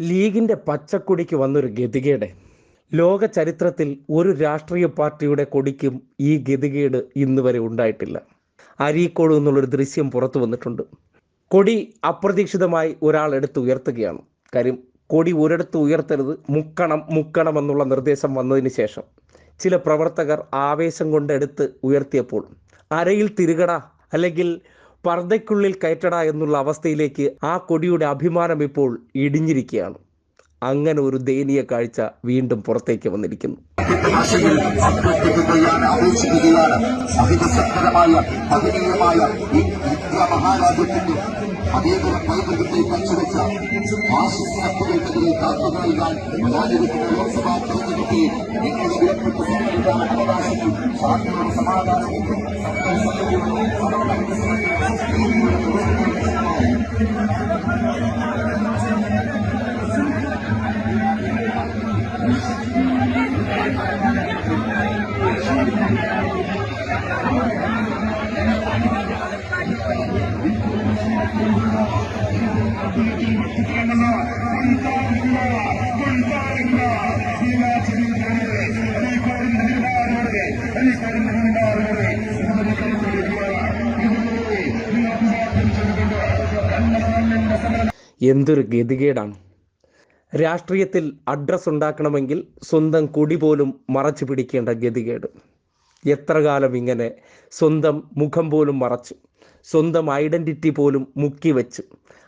ലീഗിന്റെ പച്ചക്കൊടിക്ക് വന്നൊരു ഗതികേട്. ലോക ചരിത്രത്തിൽ ഒരു രാഷ്ട്രീയ പാർട്ടിയുടെ കൊടിക്കും ഈ ഗതികേട് ഇന്ന് വരെ ഉണ്ടായിട്ടില്ല. അരീക്കോട് എന്നുള്ളൊരു ദൃശ്യം പുറത്തു വന്നിട്ടുണ്ട്. കൊടി അപ്രതീക്ഷിതമായി ഒരാൾ എടുത്ത് ഉയർത്തുകയാണ്. കാര്യം കൊടി ഒരിടത്ത് ഉയർത്തരുത് മുക്കണം മുക്കണം എന്നുള്ള നിർദ്ദേശം വന്നതിന് ശേഷം. ചില പ്രവർത്തകർ ആവേശം കൊണ്ട് എടുത്ത് ഉയർത്തിയപ്പോൾ അരയിൽ തിരുകട അല്ലെങ്കിൽ പർദ്ദയ്ക്കുള്ളിൽ കയറ്റട എന്നുള്ള അവസ്ഥയിലേക്ക് ആ കൊടിയുടെ അഭിമാനം ഇപ്പോൾ ഇടിഞ്ഞിരിക്കുകയാണ്. അങ്ങനെ ഒരു ദയനീയ കാഴ്ച വീണ്ടും പുറത്തേക്ക് വന്നിരിക്കുന്നു. മഹാരാജ്യത്തിന്റെ അതേപോലെ പൈതൃകത്തെ കച്ചുവെച്ച ആശിസ്യത്തിനെതിരെ കാത്തു നൽകാൻ ഞാനിരിക്കുന്ന ലോക്സഭാ തെരഞ്ഞെടുപ്പിൽ നിങ്ങളുടെ വിലപ്പെട്ട സംവിധാന അവകാശത്തിൽ ശാന്തിയും സമാധാനവും എന്തൊരു ഗതികേടാണ്. രാഷ്ട്രീയത്തിൽ അഡ്രസ് ഉണ്ടാക്കണമെങ്കിൽ സ്വന്തം കൊടി പോലും മറച്ചു പിടിക്കേണ്ട ഗതികേട്. എത്ര കാലം ഇങ്ങനെ സ്വന്തം മുഖം പോലും മറച്ചു. സ്വന്തം ഐഡന്റിറ്റി പോലും മുക്കി വെച്ച്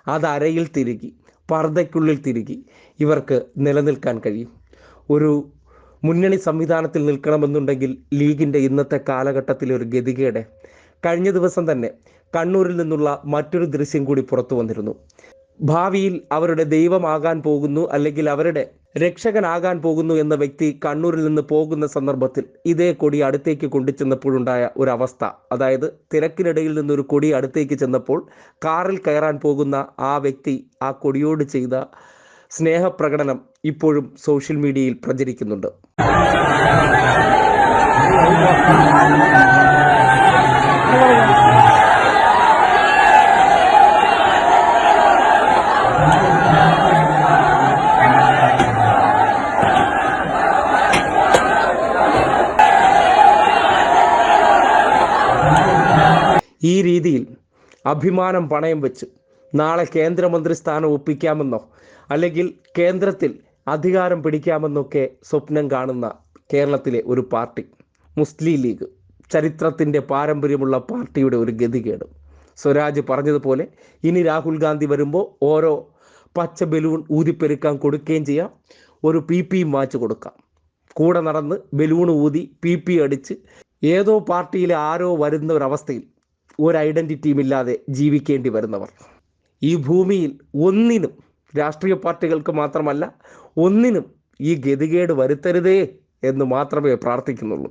അത് അരയിൽ തിരുകി പർദ്ദയ്ക്കുള്ളിൽ തിരുകി ഇവർക്ക് നിലനിൽക്കാൻ കഴിയും. ഒരു മുന്നണി സംവിധാനത്തിൽ നിൽക്കണമെന്നുണ്ടെങ്കിൽ ലീഗിന്റെ ഇന്നത്തെ കാലഘട്ടത്തിലെ ഒരു ഗതികേടെ കഴിഞ്ഞ ദിവസം തന്നെ കണ്ണൂരിൽ നിന്നുള്ള മറ്റൊരു ദൃശ്യം കൂടി പുറത്തു വന്നിരുന്നു. ഭാവിയിൽ അവരുടെ ദൈവമാകാൻ പോകുന്നു അല്ലെങ്കിൽ അവരുടെ രക്ഷകനാകാൻ പോകുന്നു എന്ന വ്യക്തി കണ്ണൂരിൽ നിന്ന് പോകുന്ന സന്ദർഭത്തിൽ ഇതേ കൊടി അടുത്തേക്ക് കൊണ്ടുചെന്നപ്പോഴുണ്ടായ ഒരു അവസ്ഥ അതായത് തിരക്കിനിടയിൽ നിന്നൊരു കൊടി അടുത്തേക്ക് ചെന്നപ്പോൾ കാറിൽ കയറാൻ പോകുന്ന ആ വ്യക്തി ആ കൊടിയോട് ചെയ്ത സ്നേഹപ്രകടനം ഇപ്പോഴും സോഷ്യൽ മീഡിയയിൽ പ്രചരിക്കുന്നുണ്ട്. ഈ രീതിയിൽ അഭിമാനം പണയം വെച്ച് നാളെ കേന്ദ്രമന്ത്രി സ്ഥാനം ഒപ്പിക്കാമെന്നോ അല്ലെങ്കിൽ കേന്ദ്രത്തിൽ അധികാരം പിടിക്കാമെന്നൊക്കെ സ്വപ്നം കാണുന്ന കേരളത്തിലെ ഒരു പാർട്ടി മുസ്ലിം ലീഗ് ചരിത്രത്തിന്റെ പാരമ്പര്യമുള്ള പാർട്ടിയുടെ ഒരു ഗതികേട്. സ്വരാജ് പറഞ്ഞതുപോലെ ഇനി രാഹുൽ ഗാന്ധി വരുമ്പോൾ ഓരോ പച്ച ബലൂൺ ഊതിപ്പെരുക്കാൻ കൊടുക്കുകയും ചെയ്യാം ഒരു പി പിയും വാച്ച് കൊടുക്കാം. കൂടെ നടന്ന് ബലൂൺ ഊതി പി പി അടിച്ച് ഏതോ പാർട്ടിയിലെ ആരോ വരുന്ന ഒരവസ്ഥയിൽ ഒരു ഐഡന്റിറ്റിയും ഇല്ലാതെ ജീവിക്കേണ്ടി വരുന്നവർ. ഈ ഭൂമിയിൽ ഒന്നിനും രാഷ്ട്രീയ പാർട്ടികൾക്ക് മാത്രമല്ല ഒന്നിനും ഈ ഗതികേട് വരുത്തരുതേ എന്ന് മാത്രമേ പ്രാർത്ഥിക്കുന്നുള്ളൂ.